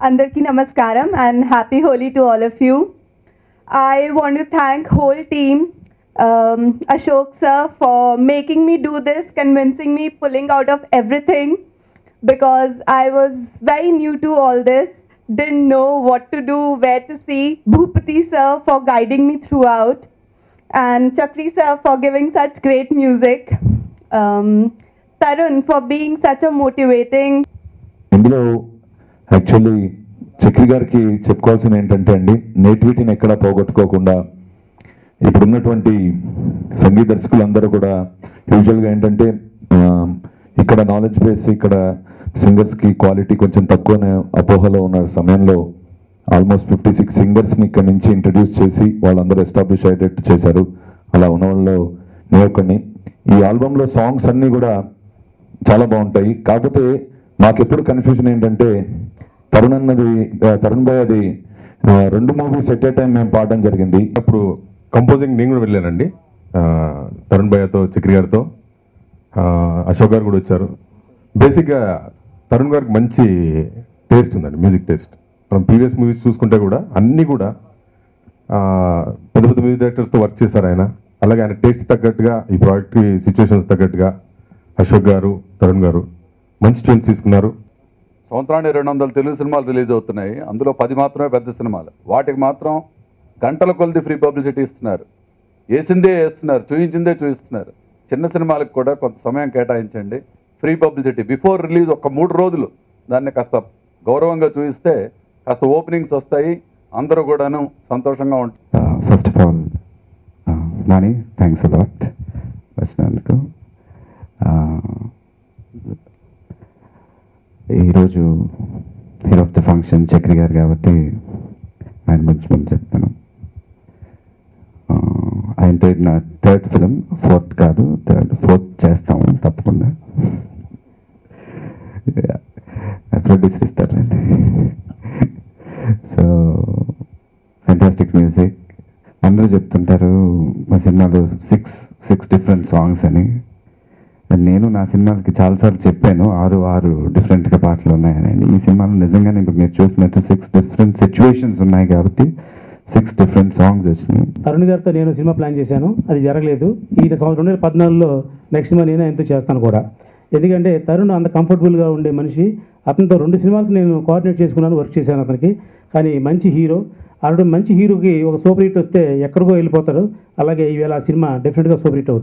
Andarki Namaskaram and happy Holi to all of you. I want to thank whole team, um, Ashok sir for making me do this, convincing me, pulling out of everything because I was very new to all this, didn't know what to do, where to see. Bhupati sir for guiding me throughout and Chakri sir for giving such great music. Um, Tarun for being such a motivating. Hello. Actually Chakri గారికి చెప్పుకోవాల్సింది ఏంటంటే అండి నేటివిటీని ఎక్కడా పోగొట్టుకోకుండా ఇప్పుడున్నటువంటి సంగీత దర్శకులందరూ కూడా యూజువల్గా ఏంటంటే ఇక్కడ నాలెడ్జ్ బేస్ ఇక్కడ సింగర్స్కి క్వాలిటీ కొంచెం తక్కువనే అపోహలో ఉన్న సమయంలో ఆల్మోస్ట్ ఫిఫ్టీ సిక్స్ సింగర్స్ని ఇక్కడ నుంచి ఇంట్రడ్యూస్ చేసి వాళ్ళందరూ ఎస్టాబ్లిష్ అయ్యేటట్టు చేశారు. అలా ఉన్న నే నేను ఈ ఆల్బంలో సాంగ్స్ అన్నీ కూడా చాలా బాగుంటాయి. కాకపోతే మాకెప్పుడు కన్ఫ్యూజన్ ఏంటంటే తరుణ్ అన్నది తరుణ్ భాయ్ అది రెండు మూవీస్ ఎట్ ఏ టైం మేము పాడడం జరిగింది. అప్పుడు కంపోజింగ్ నేను కూడా వెళ్ళానండి. తరుణ్ భయ్యతో చక్రి గారితో. అశోక్ గారు కూడా వచ్చారు. బేసిక్గా తరుణ్ గారికి మంచి టేస్ట్ ఉందండి మ్యూజిక్ టేస్ట్ మనం ప్రీవియస్ మూవీస్ చూసుకుంటే కూడా అన్నీ కూడా పెద్ద పెద్ద మ్యూజిక్ డైరెక్టర్స్తో వర్క్ చేశారు ఆయన. అలాగే ఆయన టేస్ట్ తగ్గట్టుగా ఈ ప్రాజెక్ట్కి సిచ్యువేషన్స్ తగ్గట్టుగా అశోక్ గారు తరుణ్ గారు మంచి ట్యూన్స్ తీసుకున్నారు. సంవత్సరానికి రెండు వందల తెలుగు సినిమాలు రిలీజ్ అవుతున్నాయి. అందులో పది మాత్రమే పెద్ద సినిమాలు. వాటికి మాత్రం గంటల కొలది ఫ్రీ పబ్లిసిటీ ఇస్తున్నారు. వేసిందే వేస్తున్నారు. చూయించిందే చూపిస్తున్నారు చిన్న సినిమాలకు కూడా కొంత సమయం కేటాయించండి. Free publicity. బిఫోర్ రిలీజ్ ఒక మూడు రోజులు దాన్ని కాస్త గౌరవంగా చూపిస్తే కాస్త ఓపెనింగ్స్ వస్తాయి. అందరూ కూడాను సంతోషంగా ఉంటారు. First of all Nani thanks a lot వచ్చినందుకు ఈరోజు hero of the function Chakri garu కాబట్టి ఆయన గురించి ముందు చెప్తాను. ఆయనతో నా థర్డ్ ఫిలిం ఫోర్త్ కాదు థర్డ్ ఫోర్త్ చేస్తాము తప్పకుండా. ప్రొడ్యూసర్ ఇస్తారండి సో ఫెంటాస్టిక్ మ్యూజిక్ అందరూ చెప్తుంటారు మా సినిమాలో సిక్స్ సిక్స్ డిఫరెంట్ సాంగ్స్ అని. నేను నా సినిమాలకి చాలాసార్లు చెప్పాను ఆరు ఆరు డిఫరెంట్గా పాటలు ఉన్నాయని. ఈ సినిమాలో నిజంగానే ఇప్పుడు మీరు చూసినట్టు సిక్స్ డిఫరెంట్ సిచ్యువేషన్స్ ఉన్నాయి కాబట్టి సిక్స్ డిఫరెంట్ సాంగ్స్ వచ్చినాయి. తరుణ్ గారితో నేను సినిమా ప్లాన్ చేశాను అది జరగలేదు. ఈ సంవత్సరం రెండు వేల పద్నాలుగులో నెక్స్ట్ సినిమా నేను ఎంతో చేస్తాను కూడా. ఎందుకంటే తరుణ్ అంత కంఫర్టబుల్గా ఉండే మనిషి. అతనితో రెండు సినిమాలకు నేను కోఆర్డినేట్ చేసుకున్నాను వర్క్ చేశాను అతనికి. కానీ మంచి హీరో అలాంటి మంచి హీరోకి ఒక సూపర్ హిట్ వస్తే ఎక్కడికో వెళ్ళిపోతాడు. అలాగే ఈవేళ ఆ సినిమా డెఫినెట్గా సూపర్ హిట్ అవుతుంది